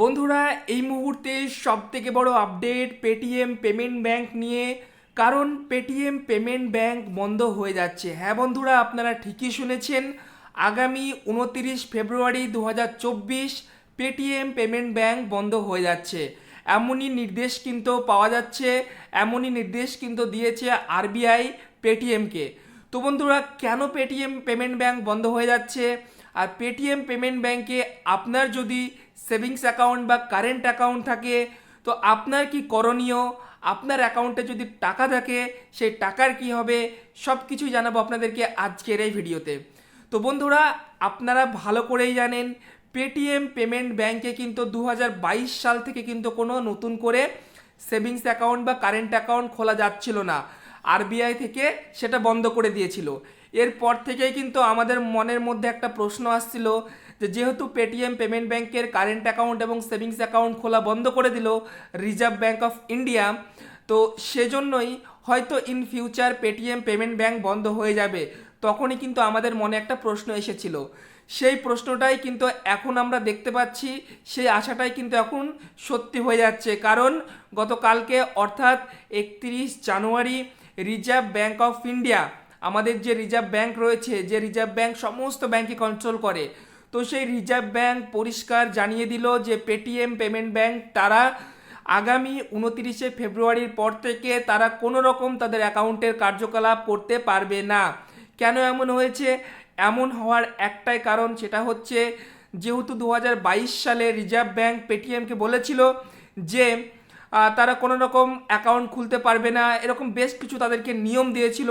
বন্ধুরা, এই মুহূর্তে সব থেকে বড় আপডেট পেটিএম পেমেন্ট ব্যাংক নিয়ে, কারণ পেটিএম পেমেন্ট ব্যাংক বন্ধ হয়ে যাচ্ছে। হ্যাঁ বন্ধুরা, আপনারা ঠিকই শুনেছেন, আগামী উনতিরিশ ফেব্রুয়ারি দু হাজার চব্বিশ পেটিএম পেমেন্ট ব্যাংক বন্ধ হয়ে যাচ্ছে। এমনই নির্দেশ কিন্তু পাওয়া যাচ্ছে, এমনই নির্দেশ কিন্তু দিয়েছে আরবিআই পেটিএমকে তো বন্ধুরা, কেন পেটিএম পেমেন্ট ব্যাংক বন্ধ হয়ে যাচ্ছে? আর পেটিএম পেমেন্ট ব্যাংকে আপনার যদি সেভিংস অ্যাকাউন্ট বা কারেন্ট অ্যাকাউন্ট থাকে, তো আপনার কি করণীয়? আপনার অ্যাকাউন্টে যদি টাকা থাকে, সেই টাকার কি হবে? সব কিছুই জানাব আপনাদেরকে আজকের এই ভিডিওতে। তো বন্ধুরা, আপনারা ভালো করেই জানেন পেটিএম পেমেন্ট ব্যাংকে কিন্তু দু হাজার বাইশ সাল থেকে কিন্তু কোনো নতুন করে সেভিংস অ্যাকাউন্ট বা কারেন্ট অ্যাকাউন্ট খোলা যাচ্ছিল না। আরবিআই থেকে সেটা বন্ধ করে দিয়েছিল। এরপর থেকেই কিন্তু আমাদের মনের মধ্যে একটা প্রশ্ন আসছিল যে যেহেতু পেটিএম পেমেন্ট ব্যাংকের কারেন্ট অ্যাকাউন্ট এবং সেভিংস অ্যাকাউন্ট খোলা বন্ধ করে দিল রিজার্ভ ব্যাংক অফ ইন্ডিয়া তো সেজন্যই হয়তো in future Paytm payment bank বন্ধ হয়ে যাবে। তখনই কিন্তু আমাদের মনে একটা প্রশ্ন এসেছিল। সেই প্রশ্নটাই কিন্তু এখন আমরা দেখতে পাচ্ছি, সেই আশাটাই কিন্তু এখন সত্যি হয়ে যাচ্ছে। কারণ গতকালকে অর্থাৎ একত্রিশ January reserve bank of India আমাদের যে রিজার্ভ ব্যাংক রয়েছে, যে রিজার্ভ ব্যাংক সমস্ত ব্যাংকে কন্ট্রোল করে। তো সেই রিজার্ভ ব্যাংক পরিষ্কার জানিয়ে দিল যে পেটিএম পেমেন্ট ব্যাংক তারা আগামী উনতিরিশে ফেব্রুয়ারির পর থেকে তারা কোনো রকম তাদের অ্যাকাউন্টের কার্যকলাপ করতে পারবে না। কেন এমন হয়েছে? এমন হওয়ার একটাই কারণ সেটা হচ্ছে, যেহেতু দু হাজার বাইশ সালে রিজার্ভ ব্যাংক পেটিএমকে বলেছিল যে তারা কোনো রকম অ্যাকাউন্ট খুলতে পারবে না। এরকম বেশ কিছু তাদেরকে নিয়ম দিয়েছিল,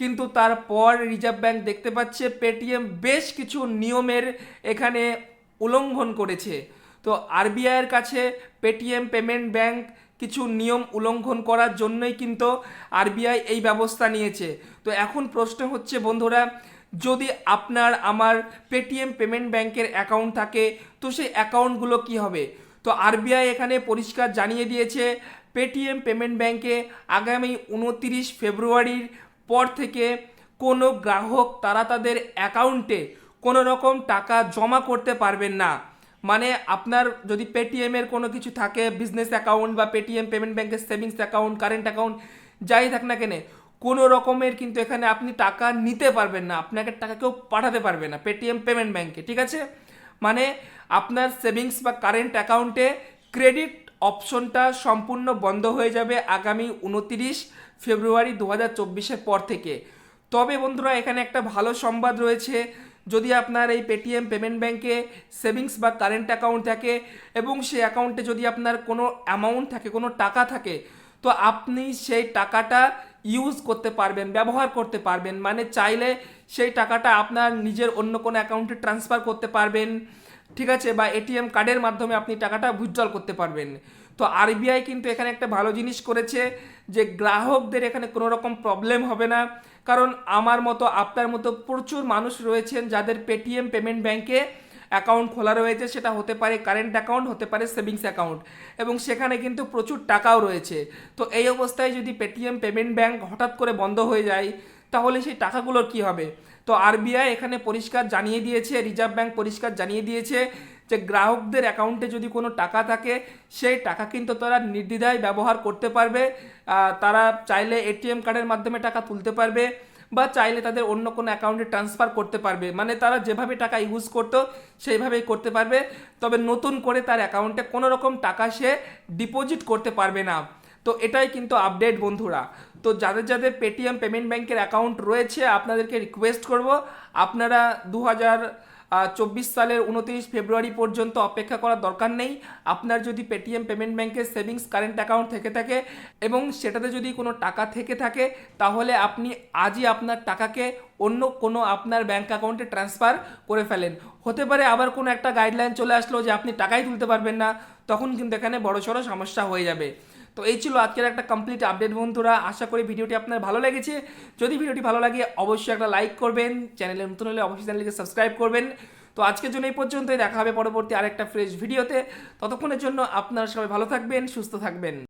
কিন্তু তারপর রিজার্ভ ব্যাংক দেখতে পাচ্ছে পেটিএম বেশ কিছু নিয়মের এখানে উল্লঙ্ঘন করেছে। তো আরবিআইয়ের কাছে পেটিএম পেমেন্ট ব্যাংক কিছু নিয়ম উল্লঙ্ঘন করার জন্যই কিন্তু আরবিআই এই ব্যবস্থা নিয়েছে। তো এখন প্রশ্ন হচ্ছে, বন্ধুরা, যদি আপনার, আমার পেটিএম পেমেন্ট ব্যাংকের অ্যাকাউন্ট থাকে, তো সেই অ্যাকাউন্টগুলো কি হবে? তো আরবিআই এখানে পরিষ্কার জানিয়ে দিয়েছে পেটিএম পেমেন্ট ব্যাংকে আগামী উনতিরিশ ফেব্রুয়ারির পর থেকে কোনো গ্রাহক তারা তাদের অ্যাকাউন্টে কোনো রকম টাকা জমা করতে পারবেন না। মানে আপনার যদি পেটিএমের কোনো কিছু থাকে বিজনেস অ্যাকাউন্ট বা পেটিএম পেমেন্ট ব্যাংকের সেভিংস অ্যাকাউন্ট কারেন্ট অ্যাকাউন্ট যাই থাক না কেন, কোনো রকমের কিন্তু এখানে আপনি টাকা নিতে পারবেন না। আপনাকে টাকা কেউ পাঠাতে পারবে না পেটিএম পেমেন্ট ব্যাংকে ঠিক আছে? মানে আপনার সেভিংস বা কারেন্ট অ্যাকাউন্টে ক্রেডিট অপশনটা সম্পূর্ণ বন্ধ হয়ে যাবে আগামী উনতিরিশ ফেব্রুয়ারি দু হাজার চব্বিশের পর থেকে। তবে বন্ধুরা, এখানে একটা ভালো সংবাদ রয়েছে। যদি আপনার এই পেটিএম পেমেন্ট ব্যাংকে সেভিংস বা কারেন্ট অ্যাকাউন্ট থাকে এবং সেই অ্যাকাউন্টে যদি আপনার কোনো অ্যামাউন্ট থাকে, কোনো টাকা থাকে, তো আপনি সেই টাকাটা ইউজ করতে পারবেন, ব্যবহার করতে পারবেন। মানে চাইলে সেই টাকাটা আপনার নিজের অন্য কোনো অ্যাকাউন্টে ট্রান্সফার করতে পারবেন, ঠিক আছে? বা এটিএম কার্ডের মাধ্যমে আপনি টাকাটা উইথড্রল করতে পারবেন। তো আরবিআই কিন্তু এখানে একটা ভালো জিনিস করেছে যে গ্রাহকদের এখানে কোনো রকম প্রবলেম হবে না। কারণ আমার মতো, আপনার মতো প্রচুর মানুষ রয়েছেন যাদের পেটিএম পেমেন্ট ব্যাংকে অ্যাকাউন্ট খোলা রয়েছে, সেটা হতে পারে কারেন্ট অ্যাকাউন্ট, হতে পারে সেভিংস অ্যাকাউন্ট এবং সেখানে কিন্তু প্রচুর টাকাও রয়েছে। তো এই অবস্থায় যদি পেটিএম পেমেন্ট ব্যাংক হঠাৎ করে বন্ধ হয়ে যায়, তাহলে সেই টাকাগুলোর কি হবে? তো আরবিআই এখানে পরিষ্কার জানিয়ে দিয়েছে রিজার্ভ ব্যাংক পরিষ্কার জানিয়ে দিয়েছে যে গ্রাহকদের অ্যাকাউন্টে যদি কোনো টাকা থাকে, সেই টাকা কিন্তু তারা নির্দ্বিধায় ব্যবহার করতে পারবে। তারা চাইলে এটিএম কার্ডের মাধ্যমে টাকা তুলতে পারবে। বা চাইলে তাদের অন্য কোনো অ্যাকাউন্টে ট্রান্সফার করতে পারবে। মানে তারা যেভাবে টাকা ইউজ করতো, সেইভাবেই করতে পারবে। তবে নতুন করে তার অ্যাকাউন্টে কোনো রকম টাকা সে ডিপোজিট করতে পারবে না। তো এটাই কিন্তু আপডেট বন্ধুরা। তো যাদের যাদের পেটিএম পেমেন্ট ব্যাংকের অ্যাকাউন্ট রয়েছে, আপনাদেরকে রিকোয়েস্ট করব। আপনারা দু হাজার চব্বিশ সালের উনত্রিশ ফেব্রুয়ারি পর্যন্ত অপেক্ষা করার দরকার নেই। আপনার যদি পেটিএম পেমেন্ট ব্যাংকের সেভিংস কারেন্ট অ্যাকাউন্ট থেকে থাকে এবং সেটাতে যদি কোনো টাকা থেকে থাকে, তাহলে আপনি আজই আপনার টাকাকে অন্য কোনো আপনার ব্যাংক অ্যাকাউন্টে ট্রান্সফার করে ফেলেন। হতে পারে আবার কোনো একটা গাইডলাইন চলে আসলো যে আপনি টাকাই তুলতে পারবেন না, তখন কিন্তু এখানে বড় সড়ো সমস্যা হয়ে যাবে। তো এই ছিল আজকের একটা কমপ্লিট আপডেট বন্ধুরা। আশা করি ভিডিওটি আপনার ভালো লেগেছে। যদি ভিডিওটি ভালো লাগে, অবশ্যই একটা লাইক করবেন। চ্যানেলে নতুন হলে অবশ্যই চ্যানেলকে সাবস্ক্রাইব করবেন। তো আজকের জন্য এই পর্যন্তই। দেখা হবে পরবর্তী আরেকটা ফ্রেশ ভিডিওতে ততক্ষণের জন্য আপনারা সবাই ভালো থাকবেন, সুস্থ থাকবেন।